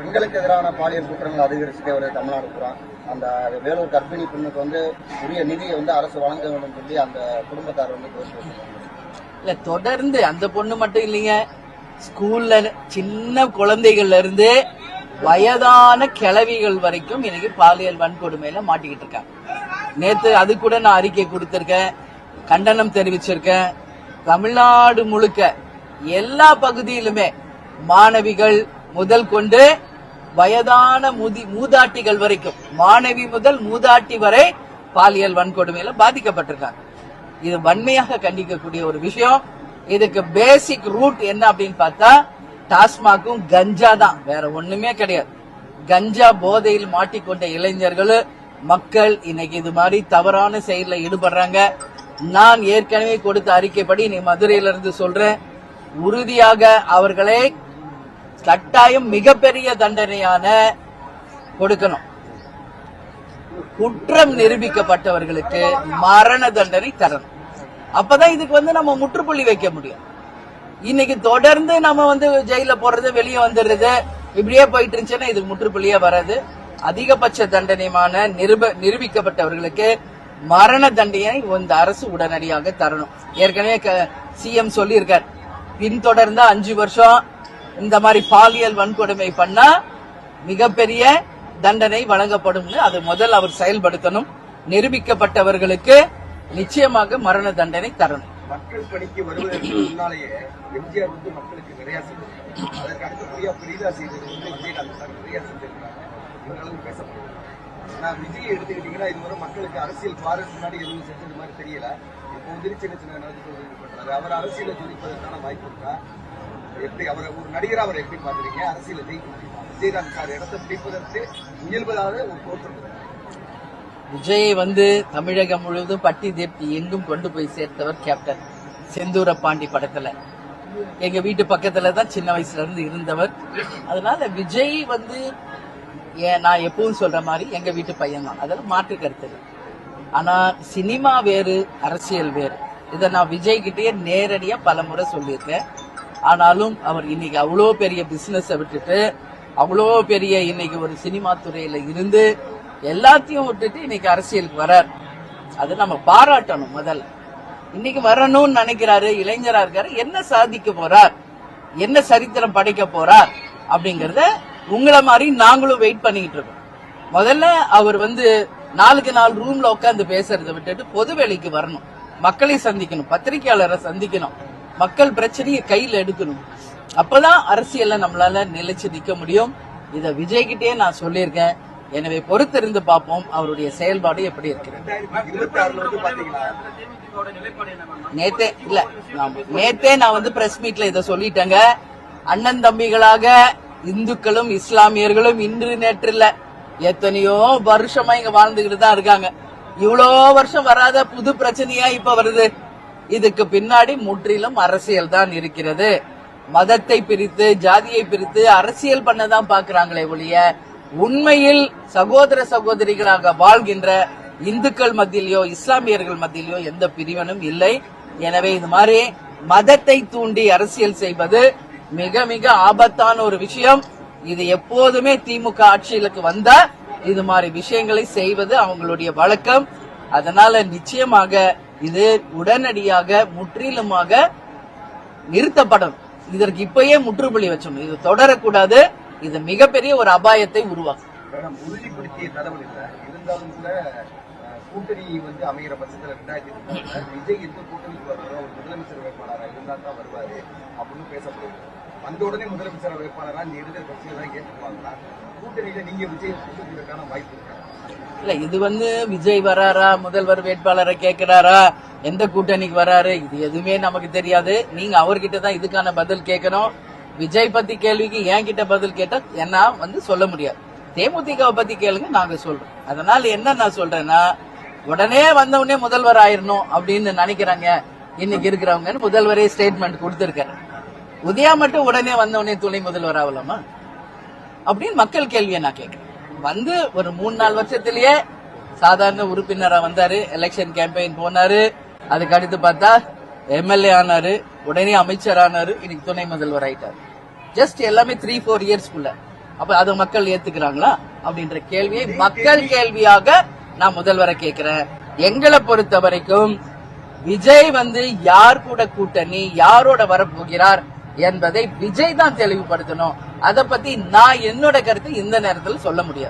பெண்களுக்கு எதிரான பாலியல் குற்றங்கள் அதிகரிச்சுட்டே வருது தமிழ்நாடு புறம் அந்த வேலூர் கர்ப்பிணி பெண்ணுக்கு வந்து உரிய நிதியை வந்து அரசு வழங்க வேண்டும் சொல்லி அந்த குடும்பத்தார் வந்து இல்ல தொடர்ந்து அந்த பொண்ணு மட்டும் இல்லைங்க. ஸ்கூல்ல சின்ன குழந்தைகள்ல இருந்து வயதான கிளவிகள் வரைக்கும் இன்னைக்கு பாலியல் வன்கொடுமையில மாட்டிக்கிட்டு இருக்காங்க. நேத்து அது கூட நான் அறிக்கை கொடுத்திருக்கேன். கண்டனம் தெரிவிச்சிருக்கேன். தமிழ்நாடு முழுக்க எல்லா பகுதியிலுமே மாணவிகள் முதல் கொண்டு வயதான முதி மூதாட்டிகள் வரைக்கும் மாணவி முதல் மூதாட்டி வரை பாலியல் வன்கொடுமையில பாதிக்கப்பட்டிருக்காங்க. இது வன்மையாக கண்டிக்கக்கூடிய ஒரு விஷயம். இதுக்கு பேசிக் ரூட் என்ன அப்படின்னு பார்த்தா டாஸ்மாக்கும் கஞ்சா தான். வேற ஒண்ணுமே கிடையாது. கஞ்சா போதையில் மாட்டிக்கொண்ட இளைஞர்கள் மக்கள் இன்னைக்கு இது மாதிரி தவறான செயல்ல ஈடுபடுறாங்க. நான் ஏற்கனவே கொடுத்த அறிக்கைப்படி நீ மதுரையில இருந்து சொல்றேன். உறுதியாக அவர்களை கட்டாயம் மிகப்பெரிய தண்டனையான கொடுக்கணும். குற்றம் நிரூபிக்கப்பட்டவர்களுக்கு மரண தண்டனை தரணும். அப்பதான் இதுக்கு வந்து நம்ம முற்றுப்புள்ளி வைக்க முடியும். இன்னைக்கு தொடர்ந்து நம்ம வந்து ஜெயில போடுறது வெளியே வந்துடுறது இப்படியே போயிட்டு இருந்துச்சுன்னா இதுக்கு முற்றுப்புள்ளியே வராது. அதிகபட்ச தண்டனையுமான நிருப நிரூபிக்கப்பட்டவர்களுக்கு மரண தண்டனை இந்த அரசு உடனடியாக தரணும். ஏற்கனவே சிஎம் சொல்லியிருக்கார். பின்தொடர்ந்தா அஞ்சு வருஷம் இந்த மாதிரி பாலியல் வன்கொடுமை பண்ணா மிகப்பெரிய தண்டனை வழங்கப்படும்னு அது முதல் அவர் செயல்படுத்தணும். நிரூபிக்கப்பட்டவர்களுக்கு நிச்சயமாக மரண தண்டனை தரணும். மக்கள் பணிக்கு வருவதற்கு முன்னாலேயே எம்ஜிஆர் வந்து மக்களுக்கு நிறைய செஞ்சிருக்காங்க அதற்கு அடுத்தபடியா பெரிதா செய்தது வந்து விஜயகாந்த் சார் நிறைய செஞ்சிருக்காங்க இந்த அளவுக்கு பேசப்படுது விஜய் எடுத்துக்கிட்டீங்கன்னா இதுவரை மக்களுக்கு அரசியல் பாருக்கு முன்னாடி எதுவும் செஞ்சது மாதிரி தெரியல. இப்போ வந்து சின்ன சின்ன நடந்து பண்றாரு அவர் வாய்ப்பு இருக்கா? எப்படி அவரை ஒரு நடிகர் அவரை எப்படி பாக்குறீங்க அரசியல ஜெயிக்க முடியுமா விஜயகாந்த் சார் இடத்தை பிடிப்பதற்கு இயல்பதாக ஒரு தோற்றம் விஜய் வந்து தமிழகம் முழுவதும் பட்டி தேர்த்தி எங்கும் கொண்டு போய் சேர்த்தவர் கேப்டன் செந்தூர பாண்டி படத்துல. எங்க வீட்டு பக்கத்துல தான் சின்ன வயசுல இருந்து இருந்தவர். அதனால விஜய் வந்து ஏன் நான் எப்பவும் சொல்ற மாதிரி எங்க வீட்டு பையன் தான் அதெல்லாம் மாற்று கருத்து ஆனா சினிமா வேறு அரசியல் வேறு. இதை நான் விஜய் கிட்டேயே நேரடியா பல முறை சொல்லியிருக்கேன். ஆனாலும் அவர் இன்னைக்கு அவ்வளோ பெரிய பிசினஸை விட்டுட்டு அவ்வளோ பெரிய இன்னைக்கு ஒரு சினிமா துறையில இருந்து எல்லாத்தையும் விட்டுட்டு இன்னைக்கு அரசியலுக்கு வரார். அது நம்ம பாராட்டணும் முதல்ல. இன்னைக்கு வரணும்னு நினைக்கிறாரு இளைஞரா இருக்காரு என்ன சாதிக்க போறார்? என்ன சரித்திரம் படைக்க போறார்? அப்படிங்கறத உங்களை மாதிரி நாங்களும் வெயிட் பண்ணிட்டு இருக்கோம். முதல்ல அவர் வந்து நாளுக்கு நாள் ரூம்ல உட்காந்து பேசுறதை விட்டுட்டு பொது வேலைக்கு வரணும். மக்களை சந்திக்கணும் பத்திரிகையாளரை சந்திக்கணும். மக்கள் பிரச்சனையை கையில எடுக்கணும். அப்பதான் அரசியல்ல நம்மளால நிலைச்சு நிக்க முடியும். இத விஜய்கிட்டே நான் சொல்லியிருக்கேன். எனவே பொறுத்திருந்து பார்ப்போம் அவருடைய செயல்பாடு எப்படி இருக்கிறது. நேத்தே இல்ல நேத்தே நான் வந்து பிரஸ் மீட்ல இத சொல்லிட்டேங்க. அண்ணன் தம்பிகளாக இந்துக்களும் இஸ்லாமியர்களும் இன்று நேற்று இல்ல எத்தனையோ வருஷமா இங்க வாழ்ந்துகிட்டு தான் இருக்காங்க. இவ்வளோ வருஷம் வராத புது பிரச்சனையா இப்ப வருது. இதுக்கு பின்னாடி முற்றிலும் அரசியல் தான் இருக்கிறது. மதத்தை பிரித்து ஜாதியை பிரித்து அரசியல் பண்ணதான் பாக்குறாங்களே ஒழிய உண்மையில் சகோதர சகோதரிகளாக வாழ்கின்ற இந்துக்கள் மத்தியிலோ இஸ்லாமியர்கள் மத்தியிலோ எந்த பிரிவனும் இல்லை. எனவே இது மாதிரி மதத்தை தூண்டி அரசியல் செய்வது மிக மிக ஆபத்தான ஒரு விஷயம். இது எப்போதுமே திமுக ஆட்சியிலுக்கு வந்தா இது மாதிரி விஷயங்களை செய்வது அவங்களுடைய வழக்கம். அதனால நிச்சயமாக இது உடனடியாக முற்றிலுமாக நிறுத்தப்படும். இதற்கு இப்பயே முற்றுப்புள்ளி வச்சணும் இது தொடரக்கூடாது. இது மிகப்பெரிய ஒரு அபாயத்தை உருவாக்கும். உறுதிப்படுத்திய தகவல் இல்லை இருந்தாலும் கூட கூட்டணி வந்து அமைகிற பட்சத்துல ரெண்டாயிரத்தி இருபத்தி விஜய் எந்த கூட்டணிக்கு வருவாரோ ஒரு முதலமைச்சர் வேட்பாளரா இருந்தா தான் வருவாரு அப்படின்னு பேசப்படுது. வந்த உடனே முதலமைச்சர் வேட்பாளரா இந்த இருக்கிற கட்சியை தான் ஏற்றுக்குவாங்களா? கூட்டணியில நீங்க விஜய் கூட்டணிக்கான வாய்ப்பு இருக்கா? இல்ல இது வந்து விஜய் வராரா? முதல்வர் வேட்பாளரை கேட்கிறாரா? எந்த கூட்டணிக்கு வராரு? இது எதுவுமே நமக்கு தெரியாது. நீங்க அவர்கிட்ட தான் இதுக்கான பதில் கேட்கணும். விஜய் பத்தி கேள்விக்கு என் கிட்ட பதில் கேட்டா என்ன வந்து சொல்ல முடியாது. தேமுதிகவை பத்தி கேளுங்க நாங்க சொல்றோம். அதனால என்ன நான் சொல்றேன்னா உடனே வந்த உடனே முதல்வர் ஆயிரணும் அப்படின்னு நினைக்கிறாங்க. இன்னைக்கு இருக்கிறவங்கன்னு முதல்வரே ஸ்டேட்மெண்ட் கொடுத்திருக்காரு. உதயா மட்டும் உடனே வந்த உடனே துணை முதல்வர் ஆகலாமா? அப்படின்னு மக்கள் கேள்வியை நான் கேட்கிறேன். வந்து ஒரு மூணு நாலு வருஷத்திலேயே சாதாரண உறுப்பினரா வந்தாரு. எலெக்ஷன் கேம்பெயின் போனாரு. அதுக்கு அடுத்து பார்த்தா எம்எல்ஏ ஆனாரு. உடனே அமைச்சர் ஆனாரு. இன்னைக்கு துணை முதல்வர் ஆயிட்டாரு. ஜஸ்ட் எல்லாமே த்ரீ ஃபோர் இயர்ஸ்க்குள்ள அப்ப அதை மக்கள் ஏத்துக்கிறாங்களா? அப்படின்ற கேள்வியை மக்கள் கேள்வியாக நான் முதல்வரை கேட்கிறேன். எங்களை பொறுத்த வரைக்கும் விஜய் வந்து யார் கூட கூட்டணி யாரோட வரப்போகிறார் என்பதை விஜய் தான் தெளிவுபடுத்தணும். அதை பத்தி நான் என்னோட கருத்து இந்த நேரத்தில் சொல்ல முடியாது.